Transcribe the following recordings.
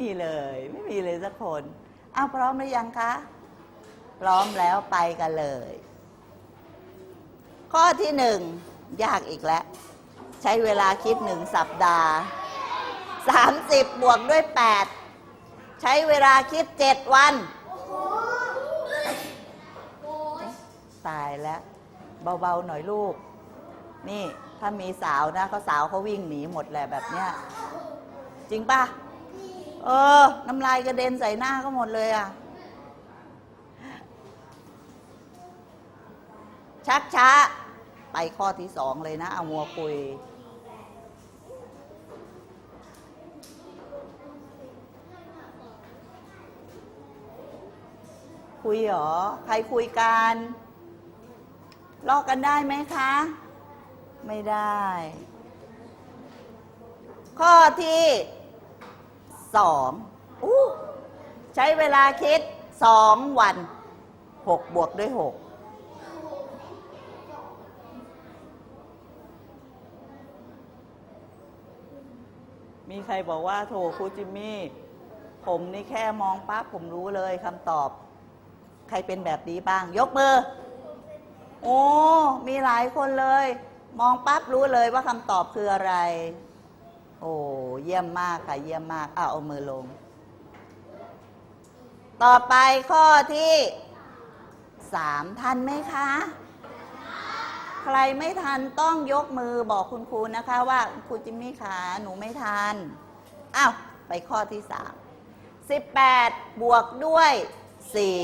มีเละคนอ้าวพร้อมหรือยังคะ พร้อมแล้วไปกันเลย ข้อที่หนึ่งยากอีกแล้ว ใช้เวลาคิดหนึ่งสัปดาห์ 30 บวกด้วย 8 ใช้เวลาคิด 7 วัน ตายแล้ว เบาๆหน่อยลูก นี่ถ้ามีสาวนะเขาสาวเขาวิ่งหนีหมดแหละแบบเนี้ย จริงปะ เออ น้ำลายกระเด็นใส่หน้าก็หมดเลยอะ ชักช้า ไปข้อที่สองเลยนะ เอามัวคุย คุยเหรอ ใครคุยกันลอกกันได้ไหมคะ ไม่ได้ ข้อที่ สองอู้ใช้เวลาคิดสองวันหกบวกด้วยหกมีใครบอกว่าโถครูจิมมี่ ผมนี่แค่มองปั๊บผมรู้เลยคำตอบ ใครเป็นแบบนี้บ้าง ยกมือ โอ้ มีหลายคนเลย มองปั๊บรู้เลยว่าคำตอบคืออะไร โอ้เยี่ยมมากค่ะเยี่ยมมากอ้าวเอามือลง ต่อไปข้อที่สามทันไหมคะ ใครไม่ทันต้องยกมือบอกคุณครูนะคะว่าครูจิมมี่ขาหนูไม่ทันอ้าวไปข้อที่สามสิบแปดบวกด้วยสี่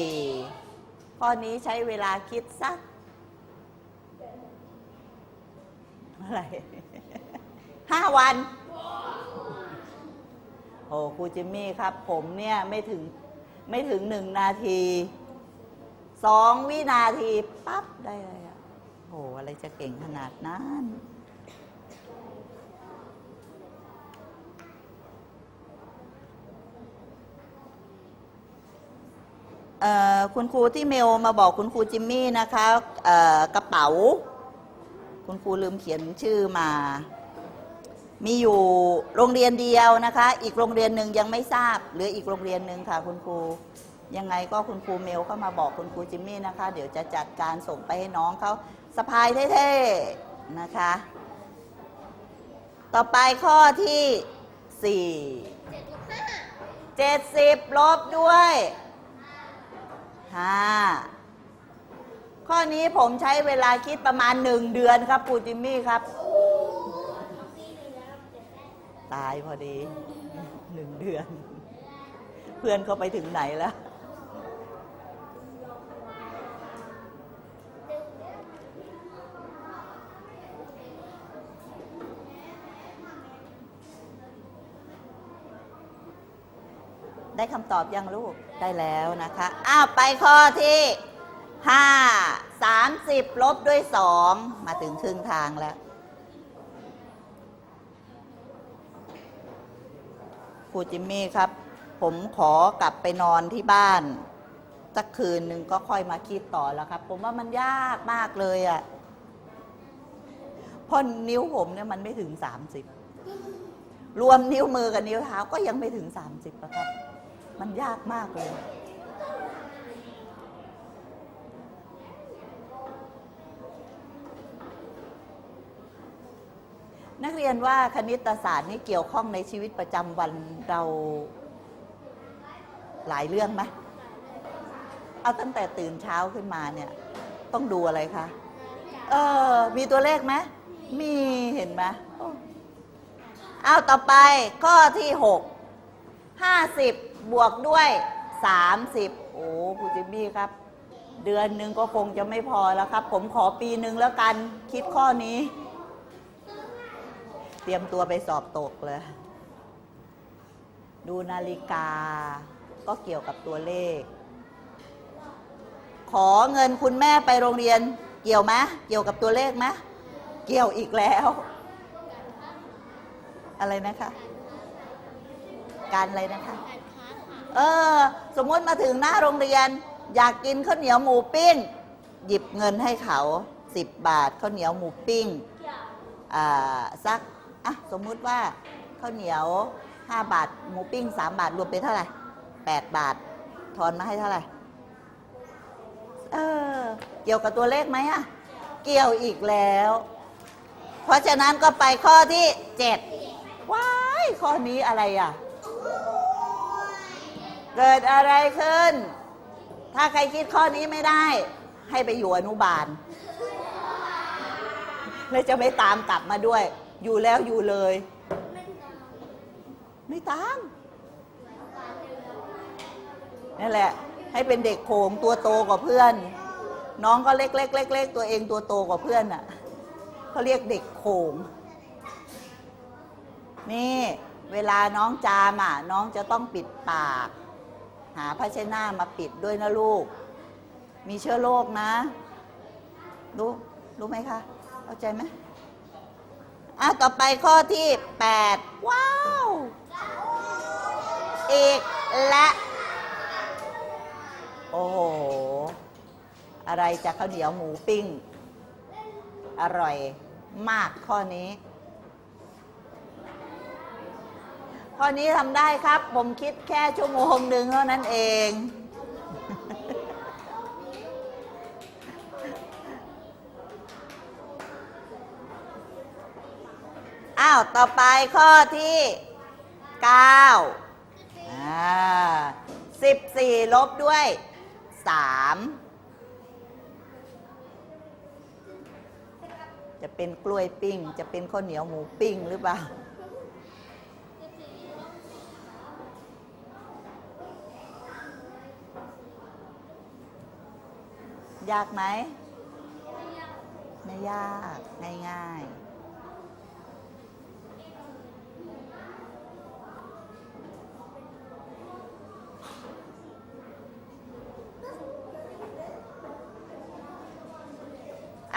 ข้อนี้ใช้เวลาคิดสักอะไรห้าวัน อ้ครูจิมมี่ครับ ผมเนี่ยไม่ถึงไม่ถึงหนึ่งนาทีสองวินาทีปั๊บได้เลยอะโหอะไรจะเก่งขนาดนั้นเอ่อคุณครูที่เมลมาบอกคุณครูจิมมี่นะคะเอ่อกระเป๋า คุณครูลืมเขียนชื่อมา มีอยู่โรงเรียนเดียวนะคะ อีกโรงเรียนหนึ่งยังไม่ทราบเหลืออีกโรงเรียนหนึ่งค่ะ คุณครูยังไงก็คุณครูเมลเข้ามาบอกคุณครูจิมมี่นะคะ เดี๋ยวจะจัดการส่งไปให้น้องเขาสะพายเท่ๆนะคะ ต่อไปข้อที่สี่เจ็ดสิบลบด้วยห้าข้อนี้ผมใช้เวลาคิดประมาณหนึ่งเดือนครับครูจิมมี่ครับ ตายพอดีหนึ่งเดือน เพื่อนเขาไปถึงไหนแล้วได้คำตอบยังลูกได้แล้วนะคะ อ้าวไปข้อที่ห้าสามสิบลบด้วยสองมาถึงครึ่งทางแล้ว ครูจิมมี่ครับ ผมขอกลับไปนอนที่บ้าน สักคืนหนึ่งก็ค่อยมาคิดต่อแล้วครับ ผมว่ามันยากมากเลยอะ่ะเพราะนิ้วผมเนี่ยมันไม่ถึง 30 รวมนิ้วมือกับนิ้วเท้าก็ยังไม่ถึง 30นะครับ มันยากมากเลย นักเรียนว่าคณิตศาสตร์นี่เกี่ยวข้องในชีวิตประจำวันเราหลายเรื่องไหมเอาตั้งแต่ตื่นเช้าขึ้นมาเนี่ย ต้องดูอะไรคะ เออ มีตัวเลขไหมมีเห็นไหมเอาต่อไปข้อที่หกห้าสิบบวกด้วยสามสิบโอ้คุณจิมมี่ครับ เดือนหนึ่งก็คงจะไม่พอแล้วครับ ผมขอปีหนึ่งแล้วกันคิดข้อนี้ เตรียมตัวไปสอบตกเลย ดูนาฬิกา ก็เกี่ยวกับตัวเลข ขอเงินคุณแม่ไปโรงเรียน เกี่ยวไหมเกี่ยวกับตัวเลขไหมเกี่ยวอีกแล้ว อะไรนะคะ การอะไรนะคะ เออ สมมติมาถึงหน้าโรงเรียน อยากกินข้าวเหนียวหมูปิ้ง หยิบเงินให้เขาสิบบาทข้าวเหนียวหมูปิ้งอ่าสัก อะสมมุติว่าข้าวเหนียว 5 บาท หมูปิ้ง 3 บาท รวมเป็นเท่าไหร่แปดบาท ทอนมาให้เท่าไหร่ เออ เกี่ยวกับตัวเลขไหมอะเกี่ยวอีกแล้ว เพราะฉะนั้นก็ไปข้อที่เจ็ดว้าย ข้อนี้อะไรอะ เกิดอะไรขึ้น ถ้าใครคิดข้อนี้ไม่ได้ ให้ไปอยู่อนุบาลแล้วจะไม่ตามกลับมาด้วย อยู่แล้วอยู่เลย ไม่ตามนั่นแหละ ให้เป็นเด็กโขงตัวโตกว่าเพื่อน น้องก็เล็กเล็กเล็กเล็กตัวเองตัวโตกว่าเพื่อนอะเขาเรียกเด็กโขงนี่เวลาน้องจามอะ น้องจะต้องปิดปาก หาผ้าเช็ดหน้ามาปิดด้วยนะลูก มีเชื้อโรคนะ รู้ รู้ไหมคะ เข้าใจไหม อะต่อไปข้อที่ 8 ว้าวอีกและ โอ้โห อะไรจากข้าวเหนียวหมูปิ้ง อร่อยมากข้อนี้ ข้อนี้ทำได้ครับ ผมคิดแค่ชั่วโมงหนึ่งเท่านั้นเองาวต่อไปข้อที่9อ่าสิบสี่ลบด้วยสามจะเป็นกล้วยปิ้ง จะเป็นข้าวเหนียวหมูปิ้งหรือเปล่ายากไหมไม่ยาก ง่ายๆ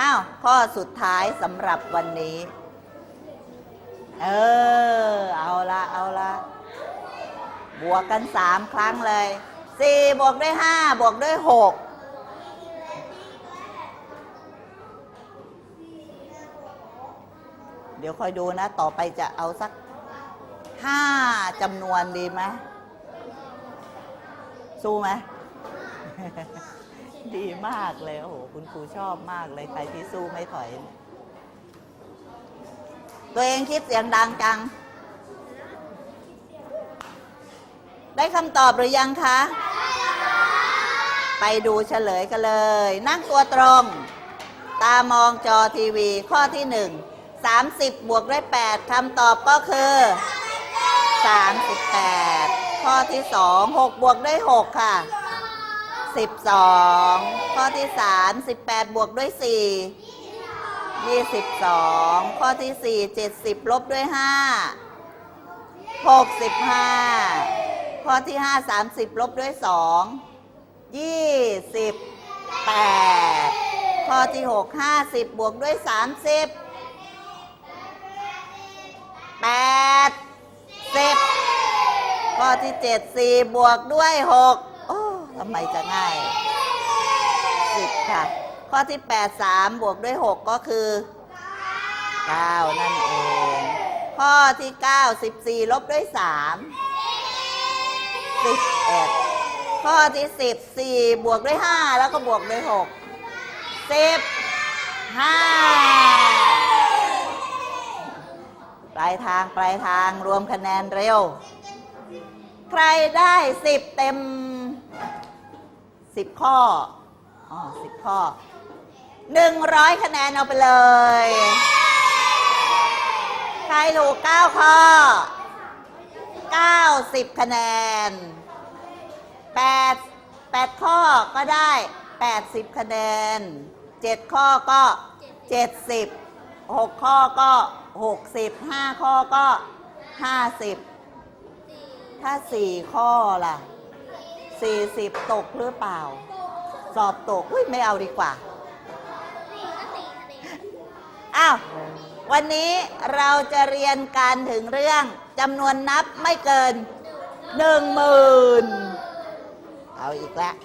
อ้าวข้อสุดท้ายสำหรับวันนี้ เออ เอาละเอาละบวกกันสามครั้งเลยสี่บวกด้วยห้าบวกด้วยหกเดี๋ยวคอยดูนะ ต่อไปจะเอาสักห้าจำนวนดีไหมสู้ไหม ดีมากเลยโอ้โหคุณครูชอบมากเลยใครที่สู้ไม่ถอย ตัวเองคิดเสียงดังจัง ได้คำตอบหรือยังคะ ไปดูเฉลยกันเลย นั่งตัวตรง ตามองจอทีวี ข้อที่หนึ่งสามสิบบวกด้วยแปดคำตอบก็คือสามสิบแปดข้อที่สองหกบวกด้วยหกค่ะ สิบสองข้อที่สามสิบแปดบวกด้วยสี่ยี่สิบสองข้อที่สี่เจ็ดสิบลบด้วยห้าหกสิบห้าข้อที่ห้าสามสิบลบด้วยสองยี่สิบแปดข้อที่หกห้าสิบบวกด้วยสามสิบแปดสิบข้อที่เจ็ดสี่บวกด้วยหก ทำไมจะง่ายสิบค่ะ ข้อที่แปดสามบวกด้วยหกก็คือเก้านั่นเอง ข้อที่เก้าสิบสี่ลบด้วยสามสิบเอ็ดข้อที่สิบสี่บวกด้วยห้าแล้วก็บวกด้วยหกสิบห้าปลายทางปลายทางรวมคะแนนเร็ว ใครได้สิบเต็ม สิบข้อ อ๋อสิบข้อหนึ่งร้อยคะแนนเอาไปเลย ใครถูกเก้าข้อเก้าสิบคะแนนแปดแปดข้อก็ได้แปดสิบคะแนนเจ็ดข้อก็เจ็ดสิบหกข้อก็หกสิบห้าข้อก็ห้าสิบถ้าสี่ข้อล่ะ สี่สิบตกหรือเปล่า สอบตกอุ้ยไม่เอาดีกว่าอ้าววันนี้เราจะเรียนการถึงเรื่องจำนวนนับไม่เกินหนึ่งหมื่นเอาอีกแล้ว